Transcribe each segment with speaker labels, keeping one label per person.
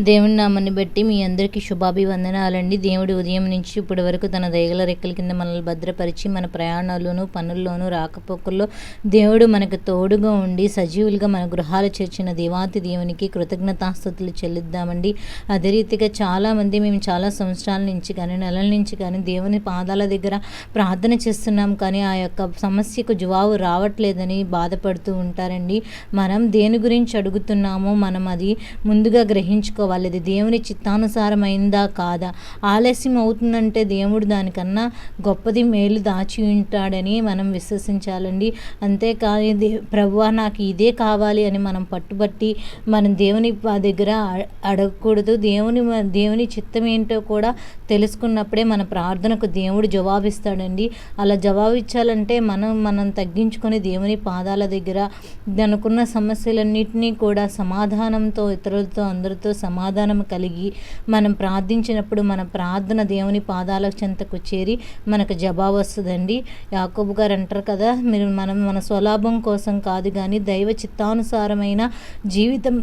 Speaker 1: దేవుని నామాన్ని బట్టి మీ అందరికీ శుభాభివందనాలండి. దేవుడు ఉదయం నుంచి ఇప్పటి వరకు తన దయగల రెక్కల కింద మనల్ని భద్రపరిచి మన ప్రయాణాల్లోనూ పనుల్లోనూ రాకపోకల్లో దేవుడు మనకు తోడుగా ఉండి సజీవులుగా మన గృహాలు చేర్చిన దేవాతి దేవునికి కృతజ్ఞతాస్థుతులు చెల్లిద్దామండి. అదే రీతిగా చాలామంది మేము చాలా సంవత్సరాల నుంచి కానీ నెలల నుంచి కానీ దేవుని పాదాల దగ్గర ప్రార్థన చేస్తున్నాం. కానీ ఆ యొక్క సమస్యకు జవాబు రావట్లేదని బాధపడుతూ ఉంటారండి. మనం దేని గురించి అడుగుతున్నామో మనం అది ముందుగా గ్రహించుకోవాలి. అది దేవుని చిత్తానుసారమైందా కాదా? ఆలస్యం అవుతుందంటే దేవుడు దానికన్నా గొప్పది మేలు దాచి ఉంటాడని మనం విశ్వసించాలండి. అంతేకాదు ప్రభు నాకు ఇదే కావాలి అని మనం పట్టుబట్టి మనం దేవుని దగ్గర అడగకూడదు. దేవుని దేవుని చిత్తం ఏంటో కూడా తెలుసుకున్నప్పుడే మన ప్రార్థనకు దేవుడు జవాబిస్తాడండి. అలా జవాబు ఇచ్చాలంటే మనం మనం తగ్గించుకొని దేవుని పాదాల దగ్గర దానికున్న సమస్యలన్నింటినీ కూడా సమాధానంతో ఇతరులతో అందరితో సమాధానం కలిగి మనం ప్రార్థించినప్పుడు మన ప్రార్థన దేవుని పాదాల చెంతకు చేరి మనకు జవాబు వస్తుందండి. యాకోబు గారు అంటారు కదా మీరు మనం మన స్వలాభం కోసం కాదు కానీ దైవ చిత్తానుసారమైన జీవితం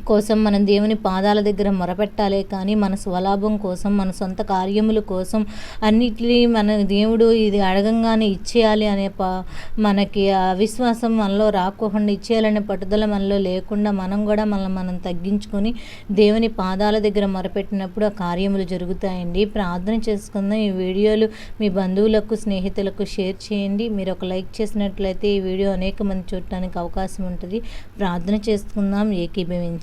Speaker 1: కోసం మనం దేవుని పాదాల దగ్గర మొరపెట్టాలే కానీ మన స్వలాభం కోసం మన సొంత కార్యముల కోసం అన్నిటినీ మన దేవుడు ఇది అడగంగానే ఇచ్చేయాలి అనే ప మనకి అవిశ్వాసం మనలో రాకోకుండా ఇచ్చేయాలనే పట్టుదల మనలో లేకుండా మనం కూడా మనం మనం తగ్గించుకొని దేవుని పాదాల దగ్గర మొరపెట్టినప్పుడు ఆ కార్యములు జరుగుతాయండి. ప్రార్థన చేసుకుందాం. ఈ వీడియోలు మీ బంధువులకు స్నేహితులకు షేర్ చేయండి. మీరు ఒక లైక్ చేసినట్లయితే ఈ వీడియో అనేక మంది చూడటానికి అవకాశం ఉంటుంది. ప్రార్థన చేసుకుందాం. ఏకీభవించి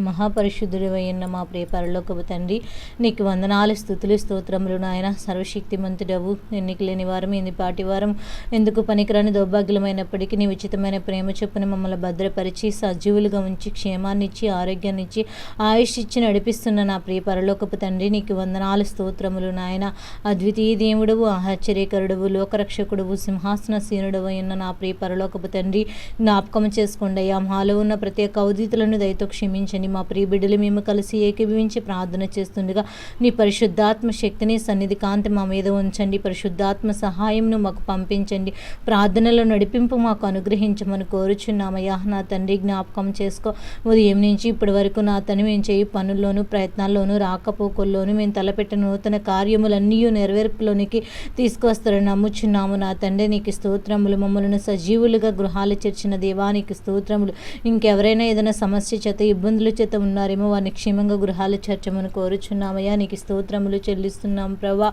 Speaker 1: మహాపరిశుద్ధుడు అయిన మా ప్రియ పరలోకపు తండ్రి నీకు వందనాలు స్థుతులు స్తోత్రములు నాయన. సర్వశక్తిమంతుడవు. ఎన్నిక లేని వారం పాటి వారం? ఎందుకు పనికిరాని దౌర్భాగ్యమైనప్పటికీ నీ ఉచితమైన ప్రేమ చొప్పున మమ్మల్ని భద్రపరిచి సజీవులుగా ఉంచి క్షేమాన్ని ఇచ్చి ఆరోగ్యాన్ని ఇచ్చి ఆయుష్ ఇచ్చి నడిపిస్తున్న నా ప్రియ పరలోకపు తండ్రి నీకు వందనాలు స్తోత్రములు నాయన. అద్వితీయ దేవుడవు ఆశ్చర్యకరుడవు లోకరక్షకుడవు సింహాసన సీనుడవు అయిన నా ప్రియ పరలోకపు తండ్రి జ్ఞాపకం చేసుకోండి అయ్యా. మాలో ఉన్న ప్రతి ఒక్క అవధితులను దయతో క్షమించండి. మా ప్రియ బిడ్డలు మేము కలిసి ఏకీభవించి ప్రార్థన చేస్తుండగా నీ పరిశుద్ధాత్మ శక్తిని సన్నిధి కాంతి మా మీద ఉంచండి. పరిశుద్ధాత్మ సహాయంను మాకు పంపించండి. ప్రార్థనలో నడిపింపు మాకు అనుగ్రహించమని కోరుచున్నామయ్యా. నా తండ్రి జ్ఞాపకం చేసుకో. ఉదయం నుంచి ఇప్పటి వరకు నా తను మేము చేయి పనుల్లోనూ ప్రయత్నాల్లోనూ రాకపోకల్లోనూ మేము తలపెట్టిన నూతన కార్యములన్నీ నెరవేర్పులోనికి తీసుకొస్తారని నమ్ముచున్నాము. నా తండ్రి నీకు స్తోత్రములు. మమ్మల్ని సజీవులుగా గృహాలు చేర్చిన దేవానికి స్తోత్రములు. ఇంకెవరైనా ఏదైనా సమస్య చేత ఇబ్బందుల చేత ఉన్నారేమో వారిని క్షేమంగా గృహాలు చేర్చమని కోరుచున్నామయ్యా. నీకు స్తోత్రములు చెల్లిస్తున్నాం ప్రభా.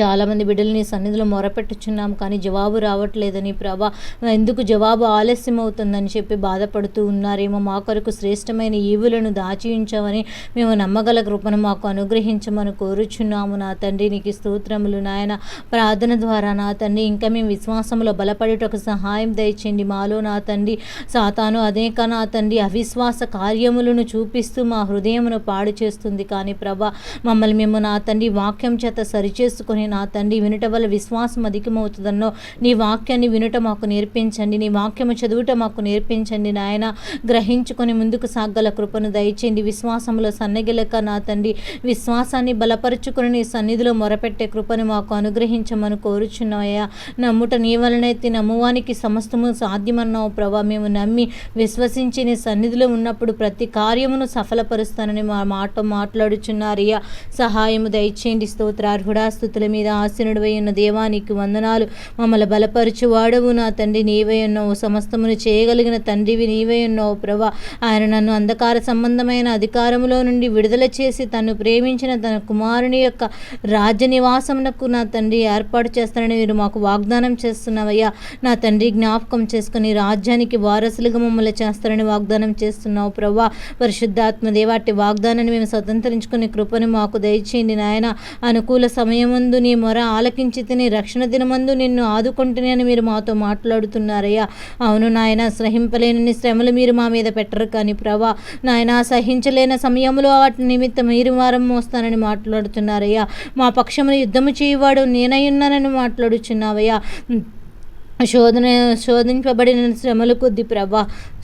Speaker 1: చాలామంది బిడ్డలు నీ సన్నిధిలో మొరపెట్టుచున్నాం కానీ జవాబు రావట్లేదని ప్రభా ఎందుకు జవాబు ఆలస్యం అవుతుందని చెప్పి బాధపడుతూ ఉన్నారేమో. మా కొరకు శ్రేష్టమైన ఈవులను దాచి ఉంచామని మేము నమ్మగల కృపను మాకు అనుగ్రహించమని కోరుచున్నాము. నా తండ్రి నీకు స్తోత్రములు నాయన. ప్రార్థన ద్వారా నా తండ్రి ఇంకా మేము విశ్వాసంలో బలపడేటకు సహాయం దయచేయండి. మాలో నా తండ్రి సాతాను అనేక నా తండ్రి అవిశ్వాస కార్యములను చూపిస్తూ మా హృదయమును పాడు చేస్తుంది కానీ ప్రభా మమ్మల్ని మేము నా తండ్రి వాక్యం చేత సరిచేసుకొని నా తండ్రి వినుట వల్ల విశ్వాసం అధికమవుతుందన్నో నీ వాక్యాన్ని వినుట మాకు నేర్పించండి. నీ వాక్యము చదువుట మాకు నేర్పించండి నాయన. గ్రహించుకొని ముందుకు సాగల కృపను దయచేయండి. విశ్వాసంలో సన్నగిలక నా తండ్రి విశ్వాసాన్ని బలపరుచుకొని నీ సన్నిధిలో మొరపెట్టే కృపను మాకు అనుగ్రహించమని కోరుచున్నాయా. నమ్ముట నీ వలనైతే నమ్మువానికి సమస్తము సాధ్యమన్నావు ప్రభా. మేము నమ్మి విశ్వసించి నీ సన్నిధిలో ఉన్నప్పుడు ప్రతి కార్యమును సఫలపరుస్తానని మా మాట మాట్లాడుచున్నారయ్యా. సహాయము దయచేయండి. స్తోత్రార్హుడా స్థుతుల మీద ఆసీనుడివై ఉన్న దేవానికి వందనాలు. మమ్మల్ని బలపరచువాడవు నా తండ్రి నీవై ఉన్నావు. సమస్తమును చేయగలిగిన తండ్రివి నీవై ఉన్నావు ప్రభా. ఆయన నన్ను అంధకార సంబంధమైన అధికారంలో నుండి విడుదల చేసి తను ప్రేమించిన తన కుమారుని యొక్క రాజ్య నివాసమునకు నా తండ్రి ఏర్పాటు చేస్తానని మీరు మాకు వాగ్దానం చేస్తున్నావయ్యా. నా తండ్రి జ్ఞాపకం చేసుకుని రాజ్యానికి వారసులుగా మమ్మల్ని చేస్తారని వాగ్దానం చేస్తున్నావు ప్రభా. పరిశుద్ధాత్మ దేవాటి వాగ్దానాన్ని మేము స్వతంత్రించుకునే కృపను మాకు దయచేయండి నాయన. అనుకూల సమయం దినమందు నీ మొర ఆలకించి తిని రక్షణ దినమందు నిన్ను ఆదుకుంటుని అని మీరు మాతో మాట్లాడుతున్నారయ్యా. అవును నాయన సహింపలేని శ్రమలు మీరు మా మీద పెట్టరు కానీ ప్రభా. నాయన సహించలేని సమయంలో వాటి నిమిత్తం మీరు వారం మోస్తానని మాట్లాడుతున్నారయ్యా. మా పక్షమును యుద్ధము చేయవాడు నేనై మాట్లాడుచున్నావయ్యా. శోధన శోధింపబడిన శ్రమల కొద్ది ప్రభ.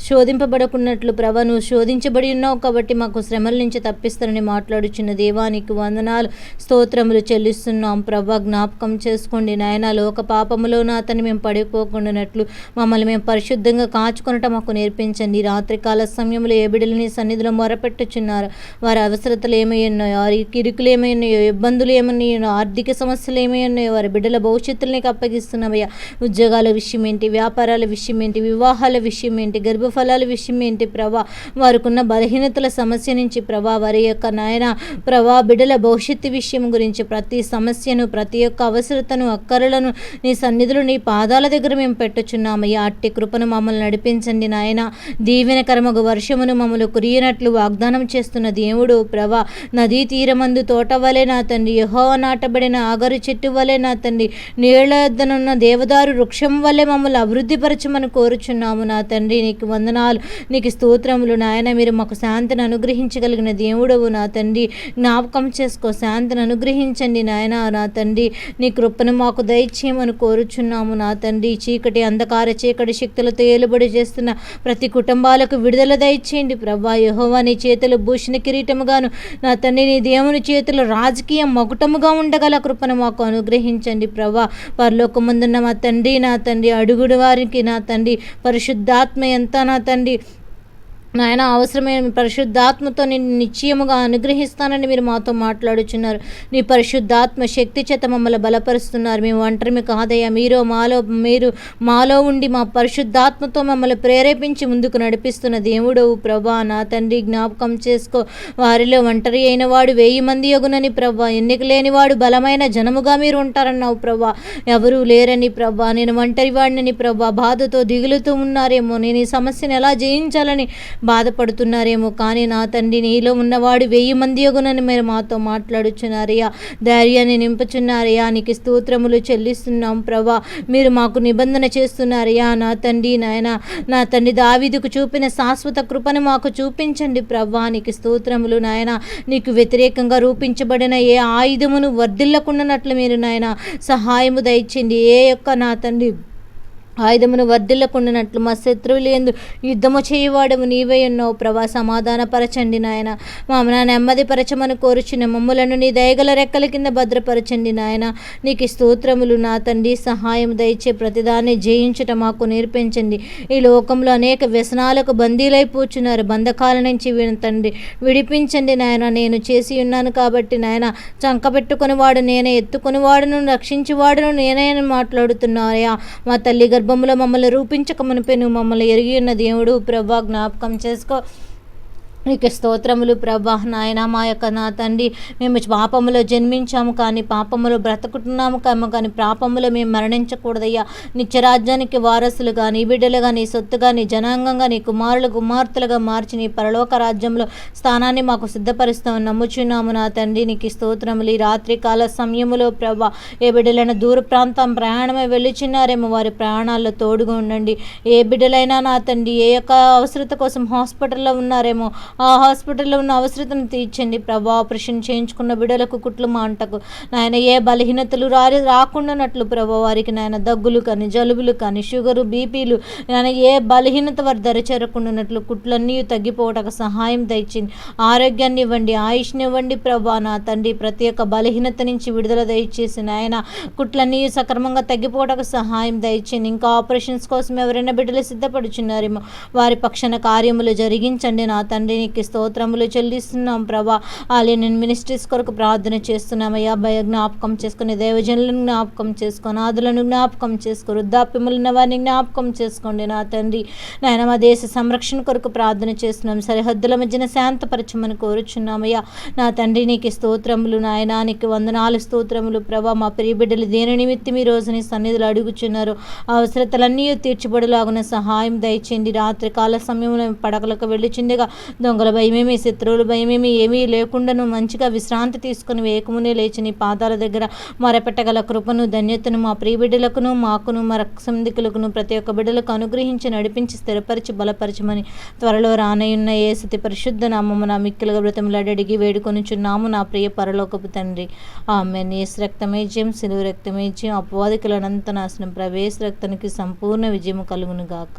Speaker 1: శోధింపబడకున్నట్లు ప్రభ నువ్వు శోధించబడి ఉన్నావు కాబట్టి మాకు శ్రమల నుంచి తప్పిస్తారని మాట్లాడుచున్న దేవానికి వందనాలు స్తోత్రములు చెల్లిస్తున్నాం ప్రభా. జ్ఞాపకం చేసుకోండి నాయన లోక పాపములోన అతన్ని మేము పడిపోకుండానట్లు మమ్మల్ని మేము పరిశుద్ధంగా కాచుకొనటం మాకు నేర్పించండి. రాత్రికాల సమయంలో ఏ బిడ్డలని సన్నిధిలో మొరపెట్టుచున్నారు? వారి అవసరతలు ఏమై ఉన్నాయో వారి కిరుకులు ఏమై ఉన్నాయో ఇబ్బందులు ఏమన్నాయో ఆర్థిక సమస్యలు ఏమై ఉన్నాయో వారి బిడ్డల భవిష్యత్తులని అప్పగిస్తున్నామయ్యా. ఉద్యోగాలు విషయం ఏంటి? వ్యాపారాల విషయం ఏంటి? వివాహాల విషయం ఏంటి? గర్భఫలాల విషయం ఏంటి? ప్రభా వారికున్న బలహీనతల సమస్య నుంచి ప్రభా వారి యొక్క నాయన ప్రభా బిడ్డల భవిష్యత్తు విషయం గురించి ప్రతి సమస్యను ప్రతి ఒక్క అవసరతను అక్కరలను నీ సన్నిధులు నీ పాదాల దగ్గర మేము పెట్టుచున్నామయ్యా అట్టి కృపను మమ్మల్ని నడిపించండి నాయన. దీవెనకరమగు వర్షమును మమ్మల్ని కురియనట్లు వాగ్దానం చేస్తున్న దేవుడు ప్రభా నదీ తీరమందు తోట వలె నా తండ్రి యహో నాటబడిన ఆగరు చెట్టు వలె నా తండ్రి నీళ్ళ యొద్దనున్న దేవదారు వృక్షం వల్లే మమ్మల్ని అభివృద్ధిపరచమని కోరుచున్నాము నా తండ్రి. నీకు వందనాలు నీకు స్తోత్రములు నాయన. మీరు మాకు శాంతిని అనుగ్రహించగలిగిన దేవుడవు నా తండ్రి. జ్ఞాపకం చేసుకో శాంతిని అనుగ్రహించండి నాయన నా తండ్రి. నీ కృపను మాకు దయచేయమని కోరుచున్నాము నా తండ్రి. చీకటి అంధకార చీకటి శక్తులతో ఏలుబడి చేస్తున్న ప్రతి కుటుంబాలకు విడుదల దయచేయండి ప్రభా. యహోవా నీ చేతులు భూషణ కిరీటముగాను నా తండ్రి నీ దేవుని చేతులు రాజకీయ మకుటముగా ఉండగల కృపను మాకు అనుగ్రహించండి ప్రభా. వారిలోకముందున్న మా తండ్రి నా తండ్రి అడుగుడు వారికి నా తండ్రి పరిశుద్ధాత్మ ఎంత నా తండ్రి. నాయన అవసరమైన పరిశుద్ధాత్మతో నేను నిశ్చయముగా అనుగ్రహిస్తానని మీరు మాతో మాట్లాడుచున్నారు. నీ పరిశుద్ధాత్మ శక్తి చేత మమ్మల్ని బలపరుస్తున్నారు. మేము ఒంటరిమి కాదయ్యా. మీరు మాలో మీరు మాలో ఉండి మా పరిశుద్ధాత్మతో మమ్మల్ని ప్రేరేపించి ముందుకు నడిపిస్తున్న దేవుడవు ప్రభా నా తండ్రి జ్ఞాపకం చేసుకో. వారిలో ఒంటరి అయిన వాడు వెయ్యి మంది యొగునని ప్రభా ఎన్నిక లేనివాడు బలమైన జనముగా మీరు ఉంటారన్నావు ప్రభా. ఎవరూ లేరని ప్రభా నేను ఒంటరి వాడినని ప్రభా బాధతో దిగులుతూ ఉన్నారేమో. నేను ఈ సమస్యను ఎలా జయించాలని బాధపడుతున్నారేమో కానీ నా తండ్రి నీలో ఉన్నవాడు వెయ్యి మంది యొగునని మీరు మాతో మాట్లాడుచున్నారయ్యా. ధైర్యాన్ని నింపుచున్నారయ్యా. నీకు స్తోత్రములు చెల్లిస్తున్నాం ప్రభా. మీరు మాకు నిబంధన చేస్తున్నారయ్యా. నా తండ్రి నాయన నా తండ్రి దావీదుకు చూపిన శాశ్వత కృపను మాకు చూపించండి ప్రభా. నీకు స్తోత్రములు నాయన నీకు వ్యతిరేకంగా రూపించబడిన ఏ ఆయుధమును వర్ధిల్లకుండానట్లు మీరు నాయన సహాయము దయచండి ఏ యొక్క నా తండ్రి ఆయుధమును వర్ధిల్లకుండానట్లు మా శత్రువులు ఎందు యుద్ధము చేయవాడము నీవే ఉన్నావు ప్రభా సమాధానపరచండి నాయన. మా నా నెమ్మది పరచమని కోరుచున్న మమ్ములను నీ దయగల రెక్కల కింద భద్రపరచండి నాయన. నీకు స్తోత్రములు నా తండ్రి. సహాయం దయచే ప్రతిదాన్ని జయించుట మాకు నేర్పించండి. ఈ లోకంలో అనేక వ్యసనాలకు బందీలైపోచున్నారు బంధకాల నుంచి వినతండి తండ్రి. విడిపించండి నాయన. నేను చేసి ఉన్నాను కాబట్టి నాయన. చంకబెట్టుకుని వాడు నేనే. ఎత్తుకుని వాడును రక్షించి వాడును నేనే మాట్లాడుతున్నాయా మా తల్లి గర్భములో మమ్మల్ని రూపించక మునిపే నువ్వు మమ్మల్ని ఎరిగి ఉన్న దేవుడు ప్రభా జ్ఞాపకం చేసుకో. నీకు స్తోత్రములు ప్రభా. నాయన మా యొక్క నా తండ్రి మేము పాపములో జన్మించాము కానీ పాపములో బ్రతుకుతున్నాము కాము కానీ పాపములో మేము మరణించకూడదయ్యా. నిత్యరాజ్యానికి వారసులు కానీ బిడ్డలుగా నీ సొత్తుగా నీ జనాంగంగా నీ కుమారులు కుమార్తెలుగా మార్చి నీ పరలోక రాజ్యంలో స్థానాన్ని మాకు సిద్ధపరుస్తాము నమ్ముచున్నాము నా తండ్రి నీకు స్తోత్రములు. ఈ రాత్రి కాల సమయములో ప్రభా ఏ బిడ్డలైనా దూర ప్రాంతం ప్రయాణమే వెళ్ళుచున్నారేమో వారి ప్రయాణాల్లో తోడుగా ఉండండి. ఏ బిడ్డలైనా నా తండ్రి ఏ యొక్క అవసరత కోసం హాస్పిటల్లో ఉన్నారేమో ఆ హాస్పిటల్లో ఉన్న అవసరతను తీర్చండి. ప్రభా ఆపరేషన్ చేయించుకున్న బిడ్డలకు కుట్లు మాంటకు. నాయన ఏ బలహీనతలు రారి రాకుండానట్లు ప్రభా వారికి నాయన దగ్గులు కానీ జలుబులు కానీ షుగరు బీపీలు నాయన ఏ బలహీనత వారి ధర చేరకుండానట్లు కుట్లన్నీ తగ్గిపోవటకు సహాయం దయచింది ఆరోగ్యాన్ని ఇవ్వండి ఆయుష్ని ఇవ్వండి ప్రభా నా తండ్రి. ప్రతి ఒక్క బలహీనత నుంచి విడుదల దయచేసి నాయన కుట్లన్నీ సక్రమంగా తగ్గిపోవటకు సహాయం దయచింది ఇంకా ఆపరేషన్స్ కోసం ఎవరైనా బిడ్డలు సిద్ధపడుచున్నారేమో వారి పక్షాన కార్యములు జరిగించండి. నా తండ్రి నీకు స్తోత్రములు చెల్లిస్తున్నాం ప్రభా. ఆలయ నేను మినిస్ట్రీస్ కొరకు ప్రార్థన చేస్తున్నామయ్యా. భయ జ్ఞాపకం చేసుకుని దేవజనులను జ్ఞాపకం చేసుకొని ఆదులను జ్ఞాపకం చేసుకో వృద్ధాప్యములున్న వారిని జ్ఞాపకం చేసుకోండి నా తండ్రి. నాయన మా దేశ సంరక్షణ కొరకు ప్రార్థన చేస్తున్నాం. సరిహద్దుల మధ్యన శాంతపరచమని కోరుచున్నామయ్యా. నా తండ్రి నీకు స్తోత్రములు నాయన నీకు వందనాలు స్తోత్రములు ప్రభా. మా ప్రియ బిడ్డలు దేని నిమిత్తం ఈ రోజు నీ సన్నిధులు అడుగుచున్నారు అవసరతలన్నీ తీర్చిబడులాగున సహాయం దయచేయండి. రాత్రి కాల సమయంలో పడకలకు వెళ్ళిచిందిగా దొంగ దొంగల భయమేమి శత్రువుల భయమేమి ఏమీ లేకుండాను మంచిగా విశ్రాంతి తీసుకుని వేకుమునే లేచి నీ పాదాల దగ్గర మొరపెట్టగల కృపను ధన్యతను మా ప్రియ బిడ్డలకును మాకును మా రక్తందికులకును ప్రతి ఒక్క బిడ్డలకు అనుగ్రహించి నడిపించి స్థిరపరిచి బలపరచమని త్వరలో రానయ్యున్న ఏ స్థితి పరిశుద్ధ నామము నా మిక్కిలుగా వ్రతములడిగి వేడుకొనిచున్నాము నా ప్రియ పరలోకపు తండ్రి. ఆమె నేస్ రక్తమేజ్యం సిలువ రక్తమేజ్యం అపవాదికులనంత నాశనం ప్రవేశ రక్తానికి సంపూర్ణ విజయము కలుగును గాక